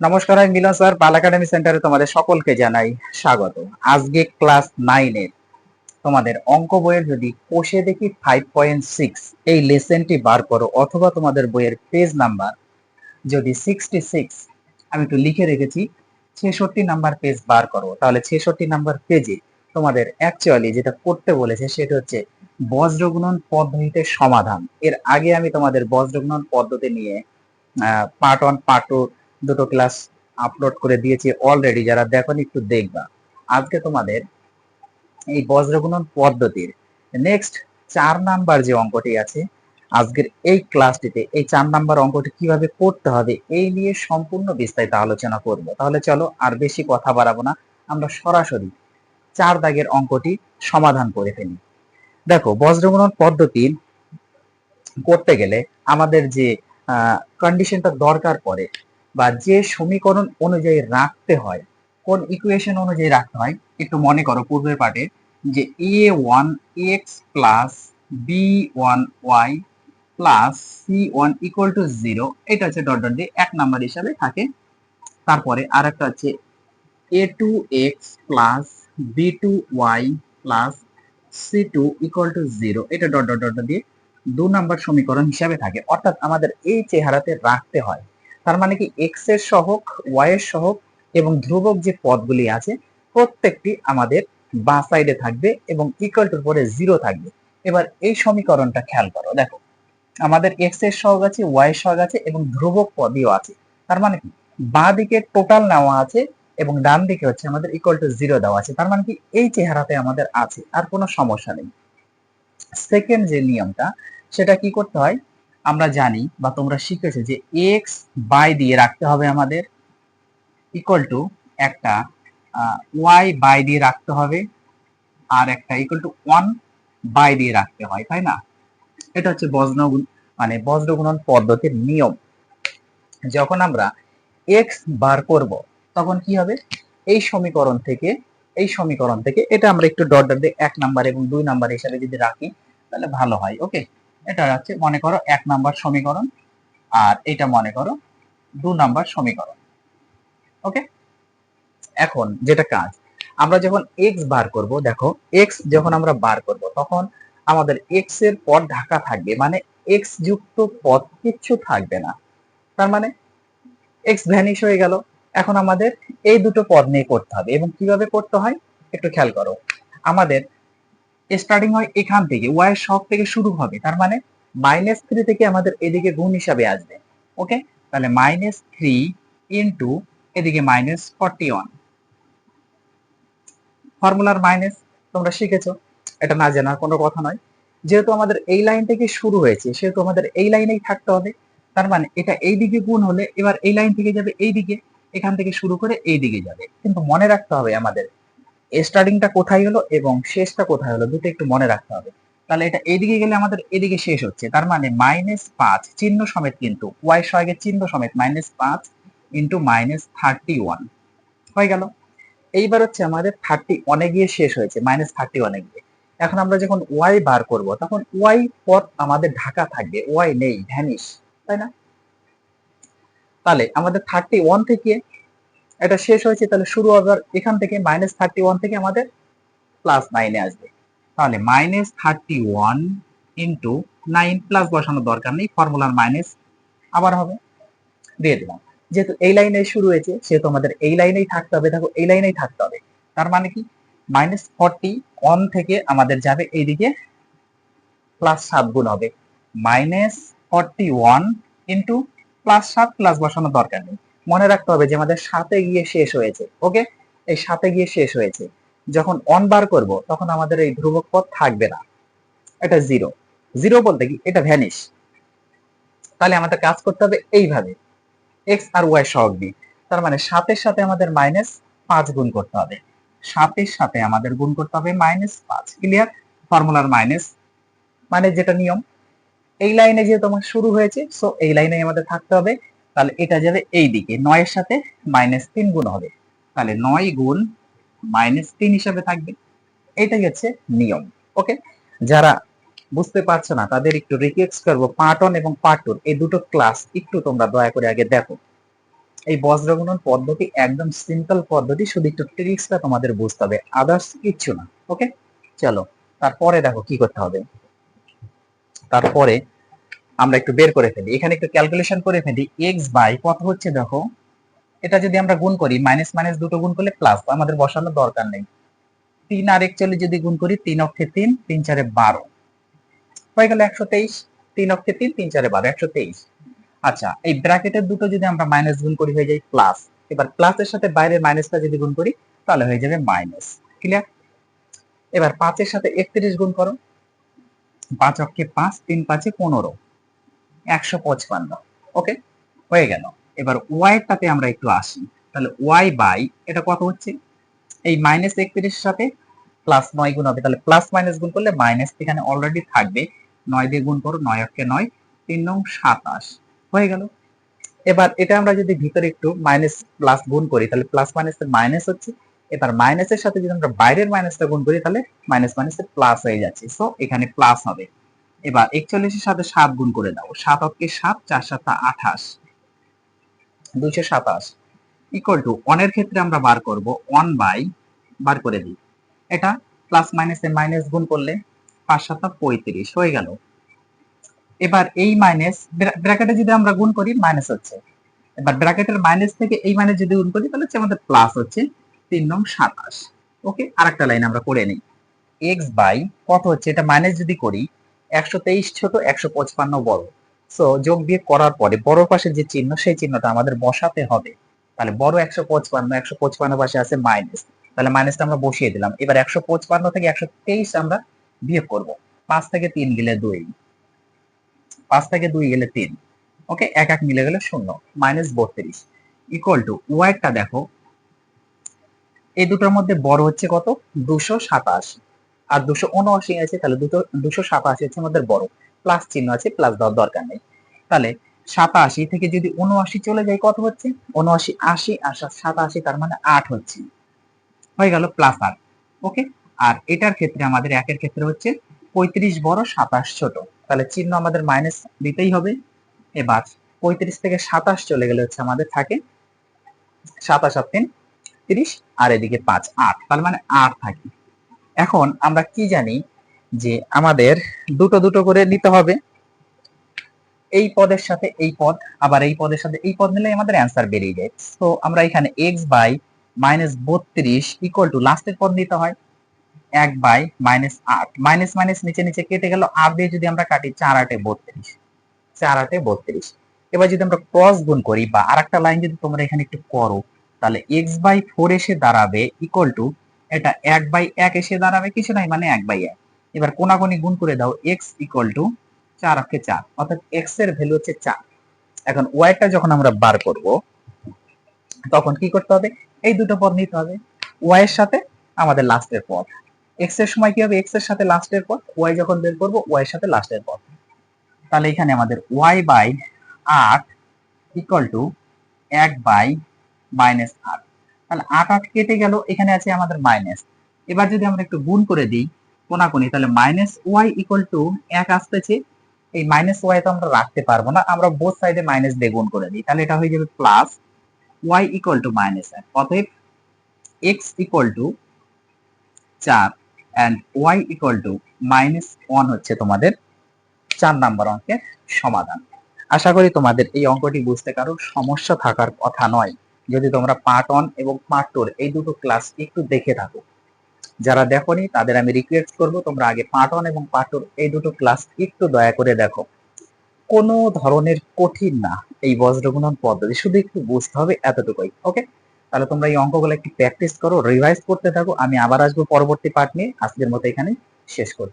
নমস্কার, আমি মিলন স্যার। বাল একাডেমি সেন্টারে তোমাদের সকলকে জানাই স্বাগত। আজকে ক্লাস নাইনের তোমাদের অঙ্ক বইয়ের যদি কোষে দেখি ফাইভ পয়েন্ট সিক্স এই লেসেনটি বার করো, অথবা তোমাদের বইয়ের পেজ নাম্বার যদি সিক্সটি সিক্স আমি একটু লিখে রেখেছি, ছেষট্টি নাম্বার পেজ বার করো। তাহলে ছেষট্টি নাম্বার পেজে তোমাদের অ্যাকচুয়ালি যেটা করতে বলেছে সেটা হচ্ছে বজ্রগুণন পদ্ধতিতে সমাধান। এর আগে আমি তোমাদের বজ্রগুণন পদ্ধতি নিয়ে পার্ট ওয়ান পার্ট টু দুটো ক্লাস আপলোড করে দিয়েছি অলরেডি যারা দেখনি একটু দেখবা। আজকে তোমাদের এই বজ্রগুণন পদ্ধতির নেক্সট চার নাম্বার যে অঙ্কটি আছে, আজকের এই ক্লাসটিতে এই চার নাম্বার অঙ্কটি কীভাবে করতে হবে এই নিয়ে সম্পূর্ণ বিস্তারিত আলোচনা করব। তাহলে চলো আর বেশি কথা বাড়াবো না, আমরা সরাসরি চার দাগের অঙ্কটি সমাধান করে ফেলি। দেখো বজ্রগুণন পদ্ধতি করতে গেলে আমাদের যে কন্ডিশনটা দরকার পড়ে বা যে সমীকরণ অনুযায়ী রাখতে হয়, কোন ইকুয়েশন অনুযায়ী রাখতে হয়, একটু মনে করো পূর্বের পাটে যে a one x plus b one y plus c one equal to zero এটা হচ্ছে ডট ডট দিয়ে এক নাম্বার হিসাবে থাকে। তারপরে আর একটা হচ্ছে a two x plus b two y plus c two equal to zero এটা ডট ডট ডট দিয়ে দু নাম্বার সমীকরণ হিসাবে থাকে। অর্থাৎ আমাদের এই চেহারাতে রাখতে হয়। তার মানে কি এক্সের সহক ওয়াই এর সহক এবং ধ্রুবক যে পদগুলি আছে, প্রত্যেকটি আমাদের বা সাইডে থাকবে এবং ইকুয়াল টুর পরে জিরো থাকবে। এবার এই সমীকরণটা খেয়াল করো, দেখো, আমাদের এক্সের সহগ আছে ওয়াই এর আছে এবং ধ্রুবক পদীয় আছে। তার মানে কি? বাঁ দিকে টোটাল নেওয়া আছে এবং ডান দিকে হচ্ছে আমাদের ইকুয়াল টু জিরো দেওয়া আছে। তার মানে কি? এই চেহারাতে আমাদের আছে, আর কোনো সমস্যা নেই। সেকেন্ড যে নিয়মটা, সেটা কি করতে হয়? আমরা জানি বা তোমরা শিখেছো যে এক্স বাই দিয়ে রাখতে হবে আমাদের ইকুয়াল টু একটা ওয়াই বাই দিয়ে রাখতে হবে আর একটা ইকুয়াল টু ওয়ান বাই দিয়ে রাখতে হয়, তাই না? এটা হচ্ছে বজ্রগুণ মানে বজ্রগুণন পদ্ধতির নিয়ম। যখন আমরা এক্স বার করব, তখন কি হবে? এই সমীকরণ থেকে, এই সমীকরণ থেকে, এটা আমরা একটু ডট ডট দিয়ে এক নাম্বার এবং দুই নাম্বার হিসাবে যদি রাখি, তাহলে ভালো হয় ওকে এটা হচ্ছে মনে করো এক নাম্বার সমীকরণ, আর এটা মনে করো দু নাম্বার সমীকরণ ওকে এখন যেটা কাজ, আমরা যখন এক্স বার করব, দেখো এক্স যখন আমরা বার করব, তখন আমাদের এক্সের পদ ঢাকা থাকবে মানে এক্স যুক্ত পদ কিচ্ছু থাকবে না, তার মানে এক্স ভ্যানিশ হয়ে গেল। এখন আমাদের এই দুটো পদ নিয়ে করতে হবে, এবং কীভাবে করতে হয় একটু খেয়াল করো। আমাদের স্টার্টিং হয় এখান থেকে ওয়াই শক থেকে শুরু হবে, তার মানে মাইনাস থ্রি থেকে আমাদের এদিকে গুণ হিসাবে আসবে ওকে তাহলে মাইনাস থ্রি ইন্টু এদিকে মাইনাস ফর্টি ওয়ান ফর্মুলার মাইনাস তোমরা শিখেছো, এটা না জানার কোনো কথা নয়। যেহেতু আমাদের এই লাইন থেকে শুরু হয়েছে, সেহেতু আমাদের এই লাইনেই থাকতে হবে, তার মানে এটা এই দিকে গুণ হলে এবার এই লাইন থেকে যাবে এই দিকে এখান থেকে শুরু করে এই দিকে যাবে। কিন্তু মনে রাখতে হবে আমাদের স্টার্টিংটা কোথায় হলো এবং শেষটা কোথায় হলো? দুটো একটু মনে রাখতে হবে। তাহলে এটা এদিকে গেলে আমাদের এদিকে শেষ হচ্ছে। তার মানে মাইনাস পাঁচ, চিহ্ন সমেত কিন্তু ওয়াই সহায়কের চিহ্ন সমেত মাইনাস পাঁচ ইন্টু মাইনাস থার্টি ওয়ান হয়ে গেল। এইবার হচ্ছে আমাদের থার্টি ওয়ানে গিয়ে শেষ হয়েছে মাইনাস থার্টি ওয়ানে গিয়ে। এখন আমরা যখন ওয়াই বার করব, তখন ওয়াই পথ আমাদের ঢাকা থাকবে। ওয়াই নেই ভ্যানিশ তাই না? তাহলে আমাদের থার্টি ওয়ান থেকে এটা শেষ হয়েছে, তাহলে শুরু আবার এখান থেকে মাইনাস থার্টি ওয়ান থেকে আমাদের প্লাস নাইনে আসবে। তাহলে minus thirty one into nine plus বসানোর দরকার নেই ফর্মুলার মাইনাস আবার হবে। দিয়ে দিলাম। যেহেতু এই লাইনে শুরু হয়েছে, সেহেতু আমাদের এই লাইনেই থাকতে হবে, দেখো এই লাইনেই থাকতে হবে। তার মানে কি? মাইনাস ফর্টি ওয়ান থেকে আমাদের যাবে এইদিকে প্লাস সাত গুণ হবে। Minus forty one into plus সাত প্লাস বসানোর দরকার নেই। মনে রাখতে হবে যে আমাদের সাথে গিয়ে শেষ হয়েছে ওকে এই সাথে গিয়ে শেষ হয়েছে। যখন অন বার করব, তখন আমাদের এই ধ্রুবক পদ থাকবে না। এটা জিরো জিরো বলতে কি? এটা ভ্যানিশ তাহলে আমাদের কাজ করতে হবে এইভাবে। এক্স আর ওয়াই সহগ দিই তার মানে সাতের সাথে আমাদের মাইনাস পাঁচ গুণ করতে হবে। সাতের সাথে আমাদের গুণ করতে হবে মাইনাস পাঁচ। ক্লিয়ার ফর্মুলার মাইনাস মানে যেটা নিয়ম। এই লাইনে যেহেতু আমার শুরু হয়েছে সো এই লাইনে আমাদের থাকতে হবে তাহলে এটা যাবে এই দিকে নয়ের সাথে মাইনাস তিন গুণ হবে। তাহলে নয় গুণ মাইনাস তিন হিসাবে থাকবে। এটাই হচ্ছে নিয়ম। ওকে যারা বুঝতে পারছ না, তাদের একটু রিকোয়েস্ট করব পার্ট ওয়ান এবং পার্ট টু এই দুটো ক্লাস একটু তোমরা দয়া করে আগে দেখো। এই বজ্রগুণন পদ্ধতি একদম সিম্পল পদ্ধতি, শুধু একটু ট্রিক্সটা তোমাদের বুঝতে হবে। আদার্স কিচ্ছু না। ওকে চলো, তারপরে দেখো কি করতে হবে। তারপরে আমরা একটু বের করে ফেলি। এখানে একটু ক্যালকুলেশন করে ফেলি এক্স বাই কত হচ্ছে দেখো? এটা যদি আমরা গুণ করি মাইনাস মাইনাস দুটো গুণ করলে প্লাস আমাদের বসানোর দরকার নেই। তিন আর একচল্লিশ যদি গুণ করি, তিন অক্ষে তিন তিন চারে বারো। হয়ে গেল একশো তেইশ, তিন অক্ষে তিন তিন চারে বারো, একশো তেইশ। আচ্ছা এই ব্র্যাকেটের দুটো যদি আমরা মাইনাস গুণ করি হয়ে যায় প্লাস এবার প্লাসের সাথে বাইরের মাইনাসটা যদি গুণ করি, তাহলে হয়ে যাবে মাইনাস ক্লিয়ার এবার পাঁচের সাথে একত্রিশ গুণ করো। পাঁচ অক্ষে পাঁচ, তিন পাঁচে পনেরো। একশো পঁচপান্ন। ওকে হয়ে গেল। এবার ওয়াইটাতে আমরা একটু আসি। তাহলে ওয়াই বাই, এটা কত হচ্ছে? এই মাইনাস একত্রিশের সাথে প্লাস নয় গুণ হবে। তাহলে প্লাস মাইনাস গুণ করলে মাইনাস এখানে অলরেডি থাকবে। নয় দিয়ে গুণ করো, নয় অক্ষে নয়, তিন নং সাতাশ। হয়ে গেল। এবার এটা আমরা যদি ভিতরে একটু মাইনাস প্লাস গুণ করি, তাহলে প্লাস মাইনাসের মাইনাস হচ্ছে। এবার মাইনাসের সাথে যদি আমরা বাইরের মাইনাসটা গুণ করি, তাহলে মাইনাস মাইনাসের প্লাস হয়ে যাচ্ছে। সো এখানে প্লাস হবে। এবার একচল্লিশের সাথে সাত গুণ করে দাও। সাত অক্ষে সাত, চার সাতটা আঠাশ। দুইশো সাতাশ ইকুয়াল টু ওয়ানের ক্ষেত্রে আমরা বার করব ওয়ান বাই বার করে দিই। এটা প্লাস মাইনাসে মাইনাস গুণ করলে পাঁচ সাতটা পঁয়ত্রিশ হয়ে গেল। এবার এই মাইনাস ব্র্যাকেটে যদি আমরা গুণ করি মাইনাস হচ্ছে। এবার ব্র্যাকেটের মাইনাস থেকে এই মাইনাস যদি গুণ করি, তাহলে হচ্ছে আমাদের প্লাস হচ্ছে তিন নং সাতাশ। ওকে আরেকটা লাইন আমরা করে নিই। এক্স বাই কত হচ্ছে? এটা মাইনাস যদি করি একশো তেইশ ছোট, একশো পঁচপান্ন বড়। সো যোগ বিয়োগ করার পরে বড় পাশে যে চিহ্ন, সেই চিহ্নটা আমাদের বসাতে হবে। তাহলে বড় একশো পঁচপান্ন একশো পঁচপান্ন পাশে আছে মাইনাস তাহলে মাইনাসটা আমরা বসিয়ে দিলাম। এবার একশো পঁচপান্ন থেকে একশো তেইশ আমরা বিয়োগ করব। পাঁচ থেকে তিন গেলে দুই। পাঁচ থেকে দুই গেলে তিন। ওকে এক এক মিলে গেলে শূন্য। মাইনাস বত্রিশ। ইকুয়াল টু ওয়াইটটা দেখো। এই দুটোর মধ্যে বড় হচ্ছে কত? দুশো সাতাশ। আর দুশো উনআশি আছে, তাহলে দুটো, দুশো সাতাশি হচ্ছে আমাদের বড়। প্লাস চিহ্ন আছে প্লাস দেওয়ার দরকার নেই। তাহলে সাতাশি থেকে যদি উনআশি চলে যায়, কত হচ্ছে? উনআশি আশি আর সাতাশি, তার মানে আট হচ্ছে। হয়ে গেল প্লাস আট। ওকে আর এটার ক্ষেত্রে আমাদের একের ক্ষেত্রে হচ্ছে পঁয়ত্রিশ বড় সাতাশ ছোট। তাহলে চিহ্ন আমাদের মাইনাস দিতেই হবে। এবার পঁয়ত্রিশ থেকে সাতাশ চলে গেলে হচ্ছে আমাদের থাকে সাতাশ আর তিন, তিরিশ, আর এদিকে পাঁচ, আট। তার মানে আট থাকে। এখন আমরা কি জানি যে আমাদের দুটো দুটো করে নিতে হবে। এই পদের সাথে এই পদ, আবার এই পদের সাথে এই পদ নিলে আমাদের অ্যান্সার বেরিয়ে যায়। তো আমরা এখানে এক্স বাই মাইনাস বত্রিশ ইকুয়াল টু লাস্টের পদ নিতে হয়। এক বাই মাইনাস আট। মাইনাস মাইনাস নিচে নিচে কেটে গেল। আট দিয়ে যদি আমরা কাটি চার আটে বত্রিশ। চার আটে বত্রিশ। এবার যদি আমরা ক্রস গুণ করি বা আর একটা লাইন যদি তোমরা এখানে একটু করো, তাহলে এক্স বাই ফোর এসে দাঁড়াবে ইকুয়াল টু এটা এক বাই এক এসে দাঁড়াবে কিছু নাই মানে এক বাই এক। এবার কোনাকুনি গুণ করে দাও এক্স ইকুয়াল টু চার অক্ষে চার, অর্থাৎ এক্সের ভ্যালু হচ্ছে চার। এখন ওয়াইটা যখন আমরা বার করব, তখন কি করতে হবে? এই দুটো পদ নিতে হবে। ওয়াই এর সাথে আমাদের লাস্টের পদ। এক্সের সময় কি হবে? এক্সের সাথে লাস্টের পদ। ওয়াই যখন বের করব ওয়াই এর সাথে লাস্টের পদ। তাহলে এখানে আমাদের ওয়াই বাই আট ইকুয়াল টু এক বাই মাইনাস আট। তাহলে আট আট কেটে গেল, এখানে আছে আমাদের মাইনাস এবার যদি আমরা একটু গুণ করে দিই কোনাকুনি, তাহলে মাইনাস ওয়াই ইকুয়াল টু এক আসতেছে। এই মাইনাস ওয়াই তো আমরা রাখতে পারব না, আমরা বোথ সাইডে মাইনাস দিয়ে গুণ করে দিই। তাহলে এটা হয়ে যাবে plus y equal to minus এক। অতএব এক্স ইকুয়াল টু চার and y equal to minus one হচ্ছে তোমাদের চার নাম্বার অঙ্কের সমাধান। আশা করি তোমাদের এই অঙ্কটি বুঝতে কারও সমস্যা থাকার কথা নয়। যদি তোমরা পার্ট ওয়ান এবং পার্ট টুর এই দুটো ক্লাস একটু দেখে থাকো। যারা দেখোনি, তাদের আমি রিকোয়েস্ট করব, তোমরা আগে পার্ট ওয়ান এবং পার্ট টুর এই দুটো ক্লাস একটু দয়া করে দেখো। কোনো ধরনের কঠিন না এই বজ্রগুণন পদ্ধতি, শুধু একটু বুঝতে হবে এতটুকুই ওকে তাহলে তোমরা এই অঙ্কগুলো একটু প্র্যাকটিস করো রিভাইজ করতে থাকো। আমি আবার আসব পরবর্তী পার্ট নিয়ে। আজকের মতো এখানে শেষ করছি।